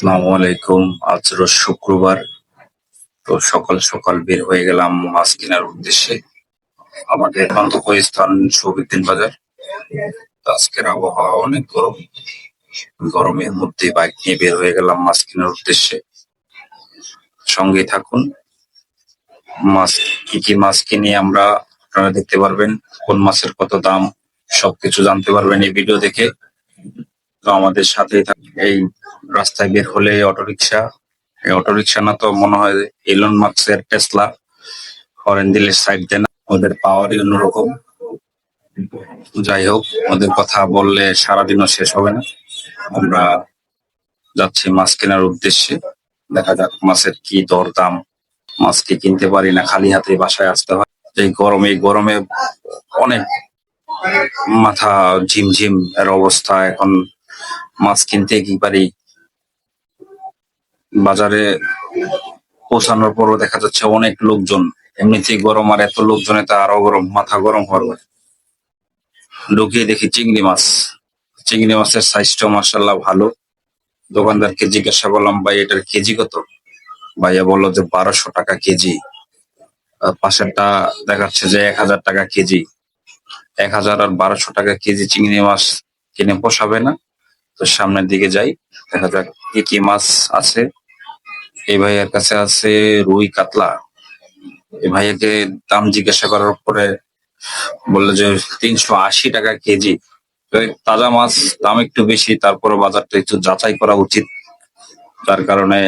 আসসালামু আলাইকুম। আজ রোজ শুক্রবার। তো সকাল সকাল বের হয়ে গেলাম মাছ কেনার উদ্দেশ্যে। আমাদের গন্তব্যস্থান শহীদ্দিন বাজার। আজকের আবহাওয়া অনেক গরম। গরমের মধ্যে বাইক নিয়ে বের হয়ে গেলাম মাছ কেনার উদ্দেশ্যে। সঙ্গে থাকুন। মাছ, কি কি মাছ কিনে আমরা আপনারা দেখতে পারবেন, কোন মাছের কত দাম, সবকিছু জানতে পারবেন এই ভিডিও দেখে। তো আমাদের সাথেই এই রাস্তায় বের হলে অটোরিকশা। এই অটোরিকশা না তো মনে হয় এলন মার্কসের টেসলা হরেন দিলে সাইড দেন ওদের পাওয়ারই অন্যরকম। যাই হোক, ওদের কথা বললে সারাদিনও শেষ হবে না। আমরা যাচ্ছি মাছ কেনার উদ্দেশ্যে। দেখা যাক মাছের কি দর দাম মাছ কি কিনতে পারি না, খালি হাতে বাসায় আসতে হয়। এই গরমে এই গরমে অনেক মাথা ঝিমঝিম এর অবস্থা। এখন মাছ কিনতে কি পারি? বাজারে পৌঁছানোর পরও দেখা যাচ্ছে অনেক লোকজন। এমনিতেই গরম আর এত লোকজনে তো আরও গরম, মাথা গরম হবে ঢুকিয়ে দেখি চিংড়ি মাছ। চিংড়ি মাছের সাইজটাও মাসাল্লাহ ভালো। দোকানদারকে জিজ্ঞাসা করলাম, ভাই, এটার কেজি কত? ভাইয়া বলল যে, বারোশো টাকা কেজি। পাশেরটা দেখাচ্ছে যে, এক হাজার টাকা কেজি। এক হাজার আর বারোশো টাকা কেজি চিংড়ি মাছ কিনে পোষাবে না। তো সামনের দিকে যাই, দেখা যাক কি কি মাছ আছে। এই ভাইয়ের কাছে আছে রুই কাতলা। এই ভাইয়াকে দাম জিজ্ঞাসা করার পরে বলল যে, তিনশো আশি টাকা কেজি। তাজা মাছ, দাম একটু বেশি তারপরে বাজারটা একটু যাচাই করা উচিত। তার কারণে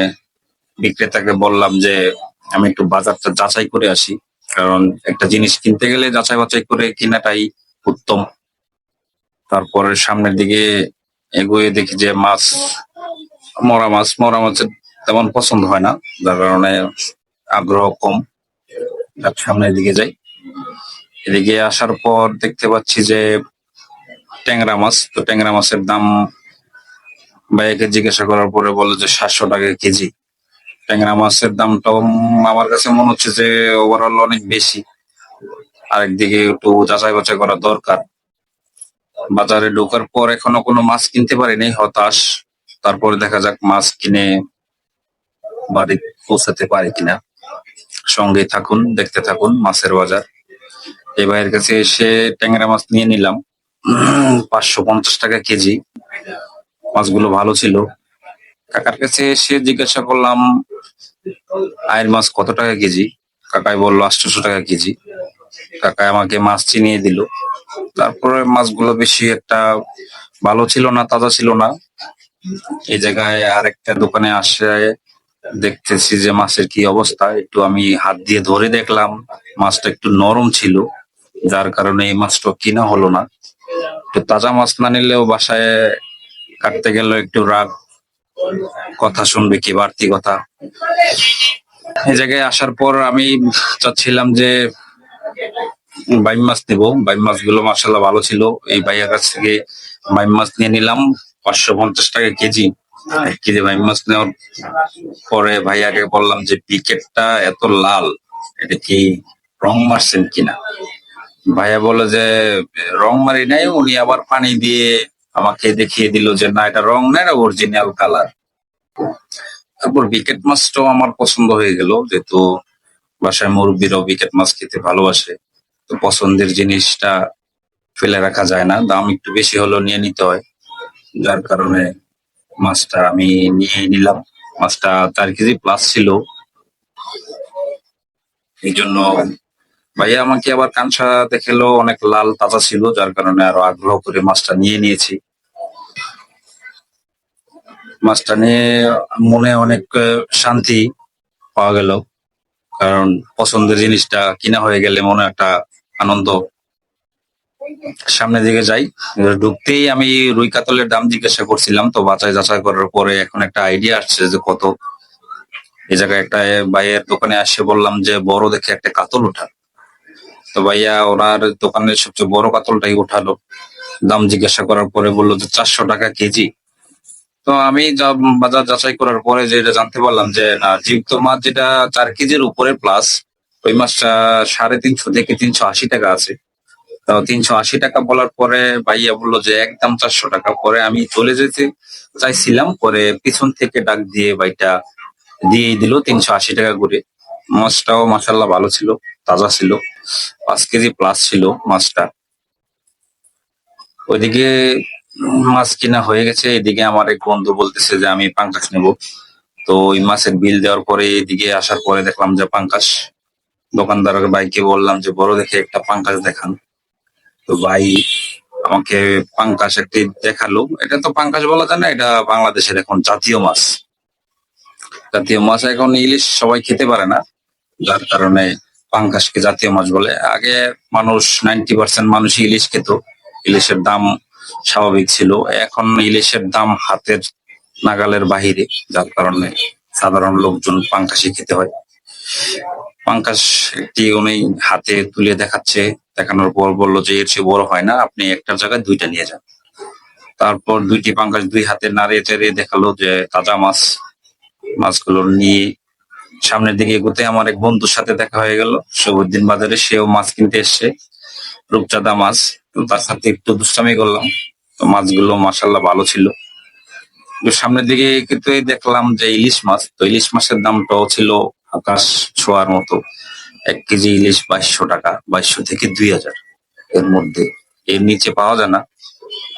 বিক্রেতাকে বললাম যে, আমি একটু বাজারটা যাচাই করে আসি, কারণ একটা জিনিস কিনতে গেলে যাচাই বাছাই করে কেনাটাই উত্তম। তারপরে সামনের দিকে এগোয়ে দেখি যে, মাছ, মরা মাছ, মরা মাছের তেমন পছন্দ হয় না যার কারণে আগ্রহ কম। যাক, সামনের দিকে যাই। এদিকে আসার পর দেখতে পাচ্ছি যে ট্যাংরা মাছ তো ট্যাংরা মাছের দাম ভাইয়াকে জিজ্ঞাসা করার পরে বলে যে সাতশো টাকা কেজি। ট্যাংরা মাছের দামটাও আমার কাছে মনে হচ্ছে যে ওভারঅল অনেক বেশি। আরেকদিকে একটু যাচাই বাছাই করা দরকার। বাজারে ঢোকার পর এখনও কোনো মাছ কিনতে পারিনি হতাশ। তারপরে দেখা যাক মাছ কিনে বাড়ি পৌঁছাতে পারি কিনা। সঙ্গে থাকুন, দেখতে থাকুন মাছের বাজার। এই ভাইয়ের কাছে এসে ট্যাংরা মাছ নিয়ে নিলাম। পাঁচশো পঞ্চাশ টাকা কেজি। মাছগুলো ভালো ছিল। কাকার কাছে এসে জিজ্ঞাসা করলাম, আয়ের মাছ কত টাকা কেজি? কাকাই বলল, আটশোশো টাকা কেজি। কাকাই আমাকে মাছ চিনিয়ে দিল। তারপরে মাছগুলো বেশি একটা ভালো ছিল না, তাজা ছিল না। এই জায়গায় আরেকটা দোকানে আসে দেখতেছি যে মাছের কি অবস্থা। একটু আমি হাত দিয়ে ধরে দেখলাম, মাছটা একটু নরম ছিল, যার কারণে এই মাছটা কিনা হলো না। একটু তাজা মাছ না নিলেও বাসায় কাটতে গেলে একটু রাগ, কথা শুনবে কি বাড়তি কথা। এই জায়গায় আসার পর আমি চাচ্ছিলাম যে বাইম মাছ নেব। বাইম মাছগুলো মাসাল্লাহ ভালো ছিল। এই ভাইয়ার কাছ থেকে বাইম মাছ নিয়ে নিলাম, পাঁচশো পঞ্চাশ টাকা কেজি। কেজি বাইম মাছ নেওয়ার পরে ভাইয়াকে বললাম যে পিকেটটা এত লাল, এটা কি রং মারছেন কিনা? ভাইয়া বলে যে, রং মারি নাই, উনি আবার পানি দিয়ে আমাকে দেখিয়ে দিল যে, না, এটা রং না অরিজিনাল কালার তারপর বিকেট মাছটাও আমার পছন্দ হয়ে গেল, যেহেতু বাসায় মুরব্বীরাও বিকেট মাছ খেতে ভালোবাসে, তো পছন্দের জিনিসটা ফেলে রাখা যায় না, দাম একটু বেশি হলেও নিয়ে নিতে হয়, যার কারণে মাছটা আমি নিয়ে নিলাম। মাছটা চার কেজি প্লাস ছিল। এই জন্য ভাইয়া আমাকে আবার কাঁচা দেখেলো, অনেক লাল তাজা ছিল, যার কারণে আরও আগ্রহ করে মাছটা নিয়ে নিয়েছি। মাছটা নিয়ে মনে অনেক শান্তি পাওয়া গেল। কারণ পছন্দের জিনিসটা কিনা হয়ে গেলে মনে একটা আনন্দ সামনের দিকে যাই। ঢুকতেই আমি রুই কাতলের দাম জিজ্ঞাসা করছিলাম, তো বাছাই যাচাই করার পরে এখন একটা আইডিয়া আসছে যে কত। এই জায়গায় একটা ভাইয়ের দোকানে আসে বললাম যে, বড় দেখে একটা কাতল ওঠা তো ভাইয়া ওনার দোকানের সবচেয়ে বড় কাতলটাই উঠালো দাম জিজ্ঞাসা করার পরে বলল যে, চারশো টাকা কেজি। তো আমি যা- বাজার যাচাই করার পরে যেটা জানতে পারলাম যে, না জীবিত মাছ যেটা চার কেজির উপরে প্লাস ওই মাছটা সাড়ে তিনশো থেকে তিনশো আশি টাকা আছে। তিনশো আশি টাকা বলার পরে ভাইয়া বলল যে একদম চারশো টাকা পরে আমি চলে যেতে চাইছিলাম। পরে পিছন থেকে ডাক দিয়ে ভাইটা দিয়ে দিল তিনশো আশি টাকা করে। মাছটাও মাসাল্লাহ ভালো ছিল, তাজা ছিল। পাঁচ কেজি প্লাস ছিল মাছটা। ওইদিকে মাছ কিনা হয়ে গেছে। এদিকে আমার এক বন্ধু বলতেছে যে আমি পাঙ্কাশ নেব। তো ওই মাছের বিল দেওয়ার পরে এদিকে আসার পরে দেখলাম যে পাঙ্কাশ দোকানদার ভাইকে বললাম যে বড় দেখে একটা পাঙ্কাশ দেখান। তো ভাই আমাকে পাঙ্কাশ একটি দেখাল। এটা তো পাঙ্কাশ বলা যায় না, এটা বাংলাদেশের এখন জাতীয় মাছ। জাতীয় মাছ এখন ইলিশ সবাই খেতে পারে না, যার কারণে পাঙ্কাশকে জাতীয় মাছ বলে। আগে মানুষ নাইনটি পার্সেন্ট মানুষ ইলিশ খেত। ইলিশের দাম স্বাভাবিক ছিল। এখন ইলিশের দাম হাতের নাগালের বাহিরে, যার কারণে সাধারণ লোকজন পাঙ্কাশি খেতে হয়। পাঙ্কাশ একটি উনি হাতে তুলে দেখাচ্ছে, দেখানোর পর বলল যে এর চেয়ে বড় হয় না, আপনি একটার জায়গায় দুইটা নিয়ে যান। তারপর দুইটি পাঙ্কাশ দুই হাতে নাড়িয়ে চেড়ে দেখাল যে তাজা মাছ, মাছগুলো নিয়ে সামনের দিকে এগোতে আমার এক বন্ধুর সাথে দেখা হয়ে গেল। সবুদ্দিন বাজারে সেও মাছ কিনতে এসছে, রূপচাঁদা মাছ। তার সাথে একটু দুষ্টামি করলাম। তো মাছগুলো মাসাল্লাহ ভালো ছিল। সামনের দিকে কিন্তু দেখলাম যে ইলিশ মাছ, তো ইলিশ মাছের দামটাও ছিল আকাশ ছোঁয়ার মতো। এক কেজি ইলিশ বাইশশো টাকা, বাইশশো থেকে দুই হাজার। এর মধ্যে। এর নিচে পাওয়া যায় না।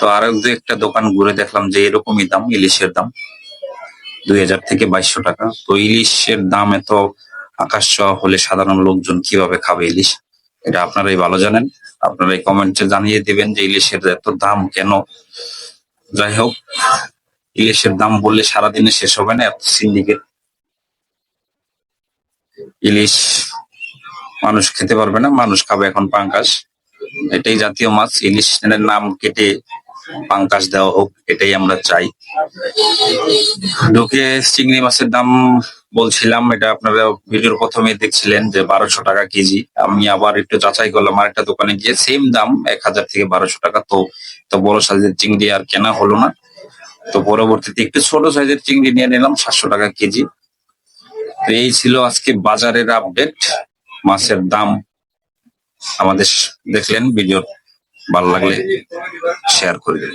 তো আরও দু একটা দোকান ঘুরে দেখলাম যে এরকমই দাম, ইলিশের দাম। দুই হাজার থেকে বাইশশো টাকা। তো ইলিশের দাম এত আকাশ ছোঁয়া হলে সাধারণ লোকজন কীভাবে খাবে ইলিশ? এটা আপনারাই ভালো জানেন। আপনারা এই কমেন্টে জানিয়ে দেবেন যে ইলিশের এত দাম কেন। যাই হোক, ইলিশের দাম বললে সারাদিনে শেষ হবে না, এত সিন্ডিকেট। ইলিশ মানুষ খেতে পারবে না, মানুষ খাবে এখন পাঙ্কাশ এটাই জাতীয় মাছ, ইলিশ নাম কেটে পাঙ্কাশ দেওয়া হোক, এটাই আমরা চাই। ঢুকে চিংড়ি মাছের দাম বলছিলাম, এটা আপনারা ভিডিওর প্রথমে দেখছিলেন যে বারোশো টাকা কেজি। আমি আবার একটু যাচাই করলাম, আরেকটা দোকানে গিয়ে সেম দাম, এক হাজার থেকে বারোশো টাকা। তো তো বড় সাইজের চিংড়ি আর কেনা হলো না। তো পরবর্তীতে একটু ছোট সাইজের চিংড়ি নিয়ে নিলাম, সাতশো টাকা কেজি। এই ছিল আজকে বাজারের আপডেট। মাছের দাম আমাদের দেখলেন ভিডিও ভালো লাগলে শেয়ার করে দিন